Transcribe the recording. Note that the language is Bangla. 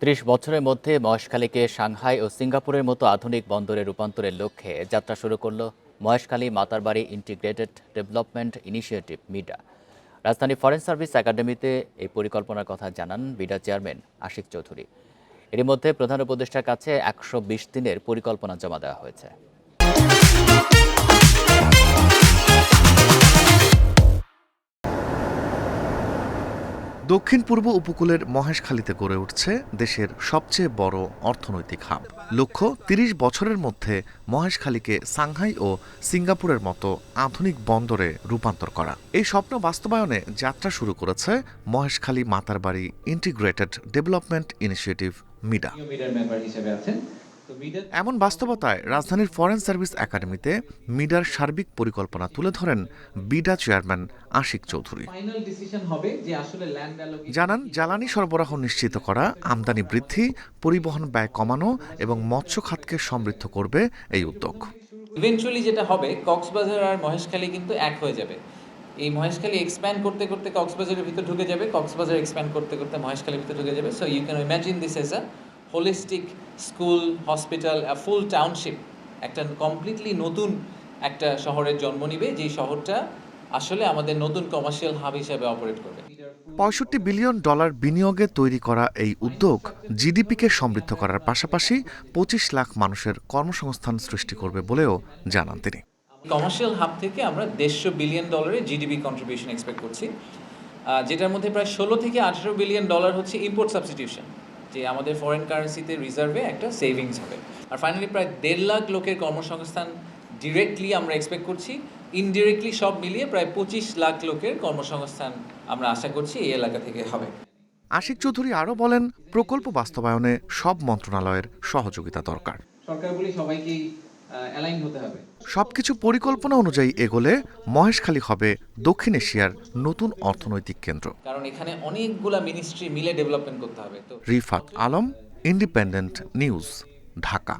ত্রিশ বছরের মধ্যে মহেশখালীকে সাংহাই ও সিঙ্গাপুরের মতো আধুনিক বন্দরে রূপান্তরের লক্ষ্যে যাত্রা শুরু করল Maheshkhali Matarbari integrated development initiative, MIDA. রাজধানী ফরেন সার্ভিস একাডেমিতে এই পরিকল্পনার কথা জানান বিডা চেয়ারম্যান আশিক চৌধুরী। এর মধ্যে প্রধান উপদেষ্টার কাছে একশো বিশ দিনের পরিকল্পনা জমা দেওয়া হয়েছে। দক্ষিণ পূর্ব উপকূলের মহেশখালীতে গড়ে উঠছে দেশের সবচেয়ে বড় অর্থনৈতিক হাব। লক্ষ্য, তিরিশ বছরের মধ্যে মহেশখালীকে সাংহাই ও সিঙ্গাপুরের মতো আধুনিক বন্দরে রূপান্তর করা। এই স্বপ্ন বাস্তবায়নে যাত্রা শুরু করেছে Maheshkhali Matarbari integrated development initiative, MIDA. এমন বাস্তবতায় রাজধানীর ফরেন সার্ভিস একাডেমিতে মিডার সার্বিক পরিকল্পনা তুলে ধরেন বিডা চেয়ারম্যান আশিক চৌধুরী। জানান জ্বালানি সরবরাহ নিশ্চিত করা আমদানি বৃদ্ধি পরিবহন ব্যয় কমানো এবং মৎস্য খাতকে সমৃদ্ধ করবে এই উদ্যোগ। ইভেনচুয়ালি যেটা হবে কক্সবাজার আর মহেশখালী কিন্তু এক হয়ে যাবে। এই মহেশখালী এক্সপ্যান্ড করতে করতে কক্সবাজারের ভিতরে ঢুকে যাবে কক্সবাজার এক্সপ্যান্ড করতে করতে মহেশখালীর ভিতরে ঢুকে যাবে। So you can imagine this as a holistic school hospital full township একটা কমপ্লিটলি নতুন একটা শহরের জন্ম নিবে যেই শহরটা আসলে আমাদের নতুন কমার্শিয়াল হাব হিসেবে অপারেট করবে। পঁয়ষট্টি বিলিয়ন ডলার বিনিয়োগে তৈরি করা এই উদ্যোগ জিডিপিকে সমৃদ্ধ করার পাশাপাশি পঁচিশ লাখ মানুষের কর্মসংস্থান সৃষ্টি করবে বলেও জানান তিনি। কমার্শিয়াল হাব থেকে আমরা দেড়শো বিলিয়ন ডলারের জিডিপি কন্ট্রিবিউশন এক্সপেক্ট করছি। যেটার মধ্যে প্রায় ষোলো থেকে আঠেরো বিলিয়ন ডলার হচ্ছে ইম্পোর্ট সাবস্টিটিউশন যে আমাদের ফরেন কারেন্সিতে রিজার্ভে একটা সেভিংস হবে। আর ফাইনালি প্রায় দেড় লাখ লোকের কর্মসংস্থান ডিরেক্টলি আমরা এক্সপেক্ট করছি। ইনডিরেক্টলি সব মিলিয়ে প্রায় পঁচিশ লাখ লোকের কর্মসংস্থান আমরা আশা করছি এই এলাকা থেকে হবে। আশিক চৌধুরী আরও বলেন প্রকল্প বাস্তবায়নে সব মন্ত্রণালয়ের সহযোগিতা দরকার। সরকারগুলি সবাইকেই অ্যালাইন হতে হবে। সবকিছু পরিকল্পনা অনুযায়ী এগোলে মহেশখালী হবে দক্ষিণ এশিয়ার নতুন অর্থনৈতিক কেন্দ্র। কারণ এখানে অনেকগুলা মিনিস্ট্রি মিলে ডেভেলপমেন্ট করতে হবে তো রিফাত আলম ইন্ডিপেন্ডেন্ট নিউজ ঢাকা।